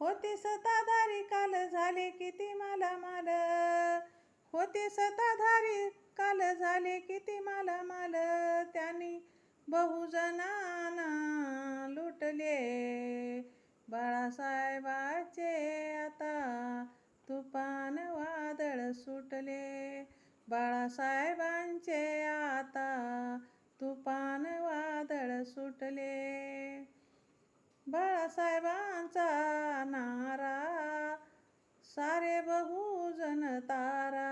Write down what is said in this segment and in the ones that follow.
होते सताधारी काल झाले किती माला माल होते सताधारी काल झाले किती माला माल त्यांनी बहुजनाना लुटले. बाळासाहेबाचे आता तुफान वादळ सुटले. बाळासाहेबांचे आता तुफान वादळ सुटले. बाळासाहेब नारा सारे बहुजन तारा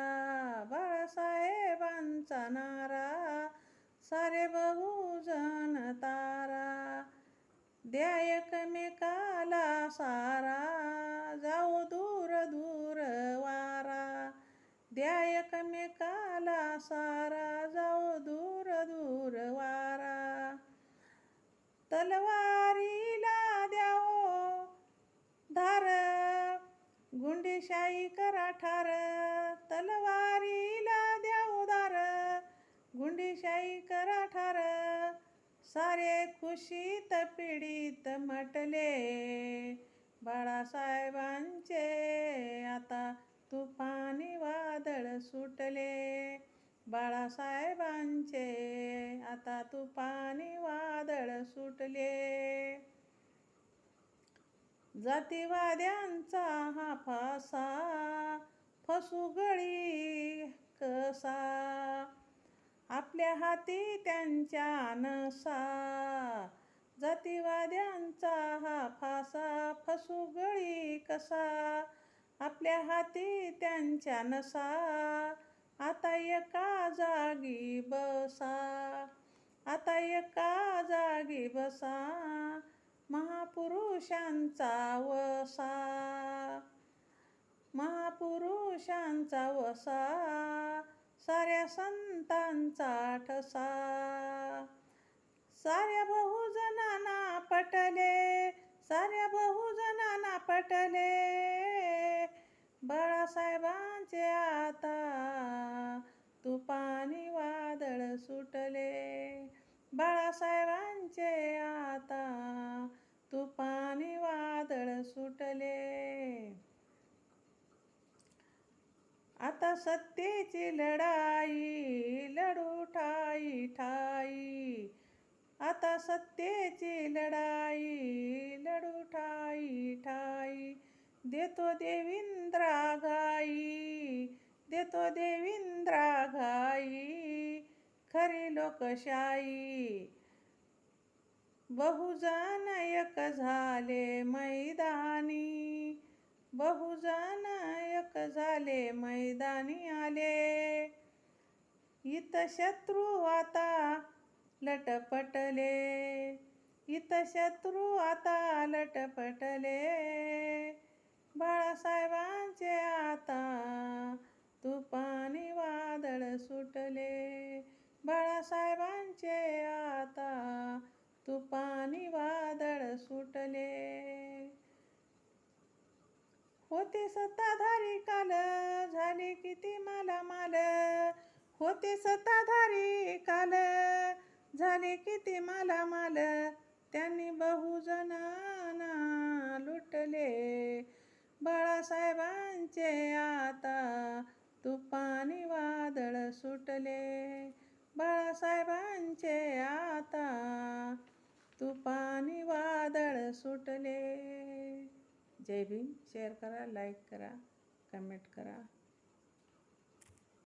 बाळासाहेबांचा नारा सारे बहुजन तारा. द्या एकमेकाला सारा जाऊ दूर दूर वारा. द्या एकमेकाला सारा जाऊ दूर दूर वारा. तलवार गुंडीशाही करा ठार तलवारीला द्या उदार. गुंडीशाही करा ठार सारे खुशीत पीडित म्हटले बाळासाहेबांचे आता तुफानी वादळ सुटले. बाळासाहेबांचे आता तुफानी वादळ सुटले. जातीवाद्यांचा हा फासा फसुगळी कसा? आपल्या हाती त्यांच्या नसा जातीवाद्यांचा हा फासा फसुगळी कसा? आपल्या हाती त्यांच्या नसा आता एका जागी बसा आता एका जागी बसा. महापुरुषांचा वसा. महापुरुषांचा वसा साऱ्या संतांचा ठसा. साऱ्या बहुजनांना पटले साऱ्या बहुजनांना पटले. बाळासाहेबांचे आता तुपानी वादळ सुटले. बाळासाहेबांचे आता तुफानी वादळ सुटले आता सत्तेची लढाई लढू ठाई ठाई. आता सत्तेची लढाई लढू ठाई ठाई. देतो देविंद्रा घाई देतो देविंद्रा घाई. खरी लोकशाही. बहुजन एक झाले मैदानी. बहुजन नायक झाले मैदानी आले. इत शत्रू आता लटपटले. इत शत्रू आता लटपटले. बाळासाहेबांचे आता होते सत्ताधारी काल झाले किती माला माल होते सत्ताधारी काल झाले किती माला माल त्यांनी बहुजनांना लुटले. बाळासाहेबांचे आता तुपानी वादळ सुटले. बाळासाहेबांचे आता तुपानी वादळ सुटले. जय भीम. शेअर करा लाईक करा कमेंट करा.